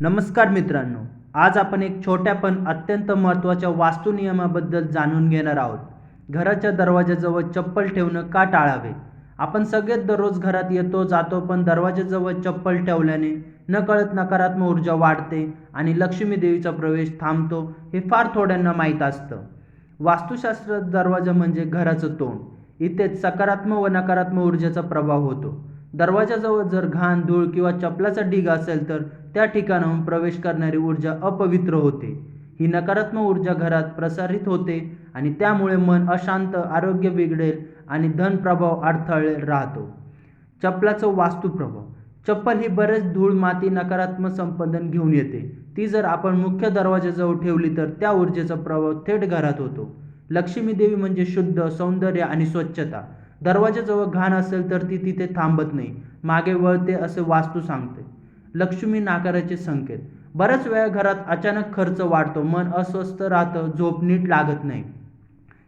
नमस्कार मित्रांनो आज आपण एक छोट्या पण अत्यंत महत्त्वाच्या वास्तुनियमाबद्दल जाणून घेणार आहोत. घराच्या दरवाजाजवळ चप्पल ठेवणं का टाळावे? आपण सगळेच दररोज घरात येतो जातो पण दरवाजाजवळ चप्पल ठेवल्याने नकळत नकारात्मक ऊर्जा वाढते आणि लक्ष्मी देवीचा प्रवेश थांबतो हे फार थोड्यांना माहीत असतं. वास्तुशास्त्र दरवाजा म्हणजे घराचं तोंड. इथेच सकारात्मक व नकारात्मक ऊर्जेचा प्रभाव होतो. दरवाजाजवळ जर घाण धूळ किंवा चपलाचा ढीग असेल तर त्या ठिकाणाहून प्रवेश करणारी ऊर्जा अपवित्र होते. ही नकारात्मक ऊर्जा घरात प्रसारित होते आणि त्यामुळे मन अशांत आरोग्य बिघडेल आणि धन प्रभाव अडथळे राहतो. चपलाचं वास्तुप्रभाव चप्पल ही बरेच धूळ माती नकारात्मक संपादन घेऊन येते. ती जर आपण मुख्य दरवाजाजवळ ठेवली तर त्या ऊर्जेचा प्रभाव थेट घरात होतो. लक्ष्मी देवी म्हणजे शुद्ध सौंदर्य आणि स्वच्छता. दरवाजाजवळ घाण असेल तर ती तिथे थांबत नाही. मागे वळते असे वास्तू सांगते. लक्ष्मी नाकाराचे संकेत. बऱ्याच वेळा घरात अचानक खर्च वाढतो. मन अस्वस्थ राहतं. झोप नीट लागत नाही.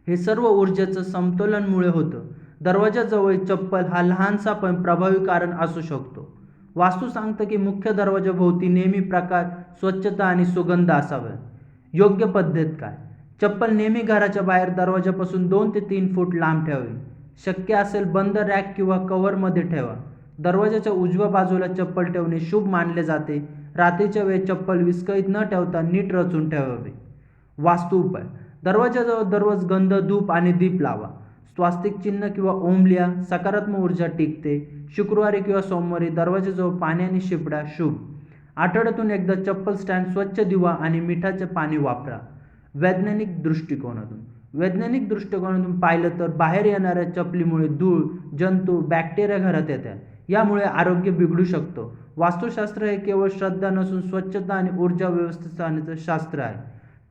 हे सर्व ऊर्जेचं समतोलनमुळे होतं. दरवाजाजवळ चप्पल हा लहानसा पण प्रभावी कारण असू शकतो. वास्तू सांगतं की मुख्य दरवाजाभोवती नेहमी प्रकाश स्वच्छता आणि सुगंध असावं. योग्य पद्धत काय? चप्पल नेहमी घराच्या बाहेर दरवाजापासून दोन ते तीन फूट लांब ठेवावी. शक्य असेल बंद रॅक किंवा कव्हरमध्ये ठेवा. दरवाजाच्या उजव्या बाजूला चप्पल ठेवणे शुभ मानले जाते. रात्रीच्या वेळी चप्पल विस्कळीत न ठेवता नीट रचून ठेवावे. वास्तू उपाय. दरवाजाजवळ दररोज गंध धूप आणि दीप लावा. स्वास्तिक चिन्ह किंवा ओम लिहा. सकारात्मक ऊर्जा टिकते. शुक्रवारी किंवा सोमवारी दरवाजाजवळ पाणी आणि शिपडा शुभ. आठवड्यातून एकदा चप्पल स्टँड स्वच्छ दिवा आणि मिठाचे पाणी वापरा. वैज्ञानिक दृष्टिकोनातून. वैज्ञानिक दृष्टिकोनातून पाहिलं तर बाहेर येणाऱ्या चपलीमुळे धूळ जंतू बॅक्टेरिया घरात येतात. यामुळे आरोग्य बिघडू शकतो. वास्तुशास्त्र हे केवळ श्रद्धा नसून स्वच्छता आणि ऊर्जा व्यवस्थापनाचं शास्त्र आहे.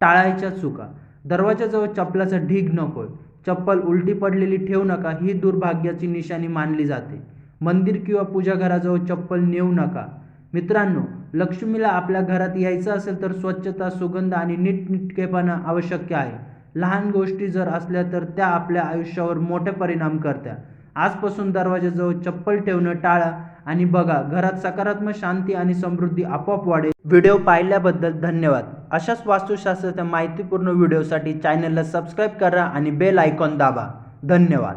टाळायच्या चुका. दरवाजाजवळ चपलाचा ढीग नकोय. चप्पल उलटी पडलेली ठेवू नका. ही दुर्भाग्याची निशाणी मानली जाते. मंदिर किंवा पूजा घराजवळ चप्पल नेऊ नका. मित्रांनो लक्ष्मीला आपल्या घरात यायचं असेल तर स्वच्छता सुगंध आणि नीटनिटकेपणा आवश्यक आहे. लहान गोष्टी जर असल्या तर त्या आपल्या आयुष्यावर मोठे परिणाम करत्या. आजपासून दरवाजाजवळ चप्पल ठेवणं टाळा आणि बघा घरात सकारात्मक शांती आणि समृद्धी आपोआप वाढेल. व्हिडिओ पाहिल्याबद्दल धन्यवाद. अशाच वास्तुशास्त्राच्या माहितीपूर्ण व्हिडिओसाठी चॅनलला सबस्क्राईब करा आणि बेल आयकॉन दाबा. धन्यवाद.